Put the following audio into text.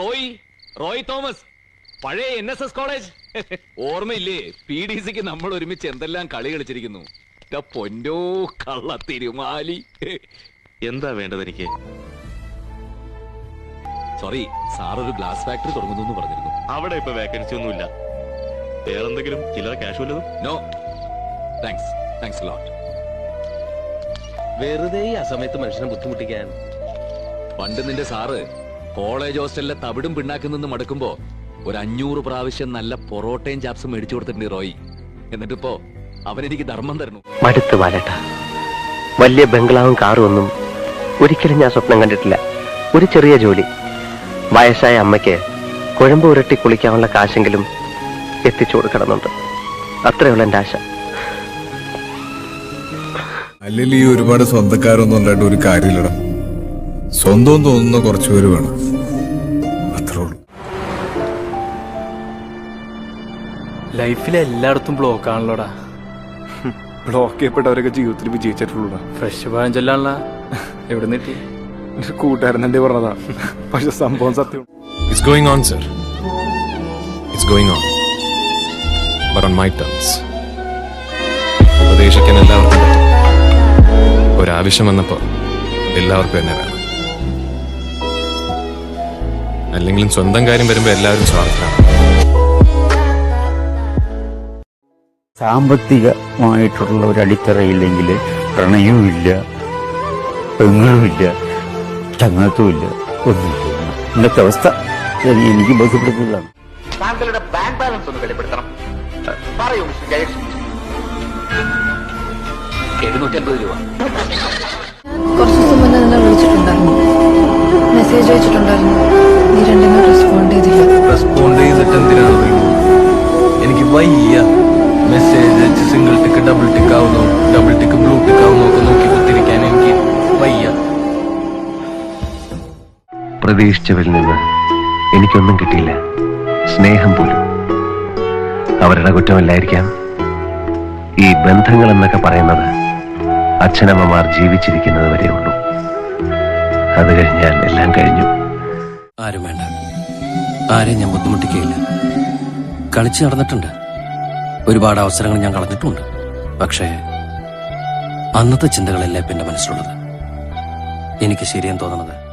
റോയ്? റോയ് തോമസ് പഴയ N S S college? ഓർമ്മയില്ലേ P D സിക്ക് നമ്മൾ ഒരുമിച്ച് എന്തെല്ലാം കളി കളിച്ചിരിക്കുന്നു? പൊന്നോ കള്ള തിരുമാലി. എന്താ വേണ്ടത് എനിക്ക്? സോറി സാർ ഒരു ഗ്ലാസ് ഫാക്ടറി തുടങ്ങുന്നു എന്ന് പറഞ്ഞിരുന്നു. അവിടെ ഇപ്പൊ വേക്കൻസി ഒന്നുമില്ല. വേറെന്തെങ്കിലും ചില്ലറ ക്യാഷ് വല്ലതും? നോ താങ്ക്സ് താങ്ക്സ് ലോട്ട് വെറുതെ ആ സമയത്ത് മനുഷ്യനെ ബുദ്ധിമുട്ടിക്കാൻ. പണ്ട് നിന്റെ സാറ് കോളേജ് ഹോസ്റ്റലിലെ തവിടും പിണ്ണാക്കിൽ നിന്ന് മടുക്കുമ്പോ ഒരു അഞ്ഞൂറ് പ്രാവശ്യം നല്ല പൊറോട്ടയും ചാപ്സും മേടിച്ചു കൊടുത്തിട്ടുണ്ട് റോയ്. എന്നിട്ടിപ്പോ അവനെനിക്ക് ധർമ്മം തരണു മടുത്ത് വാലട്ട. വലിയ ബംഗ്ലാവും കാറും ഒന്നും ഒരിക്കലും ഞാൻ സ്വപ്നം കണ്ടിട്ടില്ല. ഒരു ചെറിയ ജോലി. വയസ്സായ അമ്മയ്ക്ക് കുഴമ്പ് ഉരട്ടി കുളിക്കാനുള്ള കാശെങ്കിലും എത്തിച്ചു കൊടുക്കണമെന്നുണ്ട്. അത്രയുള്ള എന്റെ ആശ. അല്ലെങ്കിൽ ഈ ഒരുപാട് സ്വന്തക്കാരൊന്നും ഉണ്ടായിട്ട് ഒരു കാര്യമില്ലടാ. സ്വന്തം തോന്നുന്ന കുറച്ചു പേര് വേണം. അത്രേ ഉള്ളൂ. ലൈഫിൽ എല്ലായിടത്തും ബ്ലോക്ക് ആണല്ലോടാ. ബ്ലോക്ക് ചെയ്യപ്പെട്ടവരൊക്കെ ജീവിതത്തിൽ വിജയിച്ചിട്ടുള്ളൂ ഫ്രഷ് പഴഞ്ചൊല്ലാണല്ല എവിടെ നിട്ടി കിട്ടി? കൂട്ടുകാരൻ എന്റെ പറഞ്ഞതാ. പക്ഷെ സംഭവം സത്യം. Going on sir going on but on my terms ഉപദേശിക്കാൻ എല്ലാവർക്കും. ഒരാവശ്യം വന്നപ്പോ എല്ലാവർക്കും എന്നെ വേണം. അല്ലെങ്കിലും സ്വന്തം കാര്യം വരുമ്പോ എല്ലാവരും സ്വാർത്ഥരാണ്. സാമ്പത്തികമായിട്ടുള്ള ഒരു അടിത്തറയില്ലെങ്കിൽ പ്രണയവുമില്ല പെങ്ങളുമില്ല ചങ്ങത്തുമില്ല ഒന്നുമില്ല. ഇന്നത്തെ അവസ്ഥ എനി- എനിക്ക് ബോധ്യപ്പെടുത്തുന്നതാണ്. താങ്കളുടെ ബാങ്ക് ബാലൻസ് ഒന്ന് വെളിപ്പെടുത്തണം. പറയൂ മിസ്റ്റർ ജയകൃഷ്ണൻ രൂപ. കുറച്ച് ദിവസം മുന്നേ നിന്നെ വിളിച്ചിട്ടുണ്ടായിരുന്നു. മെസ്സേജ് അയച്ചിട്ടുണ്ടായിരുന്നു. റെസ്പോണ്ട് ചെയ്തില്ല. റെസ്പോണ്ട് ചെയ്തിട്ട് എന്തിനാണ് എനിക്ക് വയ്യ മെസ്സേജ് അയച്ച് സിംഗിൾ ടിക്ക് ഡബിൾ ടിക്ക് ആവുന്നു. ഡബിൾ ടിക്ക് ബ്ലൂ ടിക്ക് ആവുന്നു ഒക്കെ നോക്കി കുത്തിരിക്കാൻ എനിക്ക് വയ്യ. പ്രതീക്ഷിച്ചവരിൽ നിന്ന് എനിക്കൊന്നും കിട്ടിയില്ല. സ്നേഹം പോലും. അവരുടെ കുറ്റമല്ലായിരിക്കാം. ഈ ബന്ധങ്ങൾ എന്നൊക്കെ പറയുന്നത് അച്ഛനമ്മമാർ ജീവിച്ചിരിക്കുന്നത് വരെയുള്ളൂ ഉള്ളൂ. അത് കഴിഞ്ഞാൽ എല്ലാം കഴിഞ്ഞു. ആരും വേണ്ട. ആരെയും ഞാൻ ബുദ്ധിമുട്ടിക്കുകയില്ല. കളിച്ചു നടന്നിട്ടുണ്ട്. ഒരുപാട് അവസരങ്ങൾ ഞാൻ കളഞ്ഞിട്ടുണ്ട്. പക്ഷേ അന്നത്തെ ചിന്തകളല്ലേ എന്റെ മനസ്സിലുള്ളത്? എനിക്ക് ശരിയെന്ന് തോന്നുന്നത്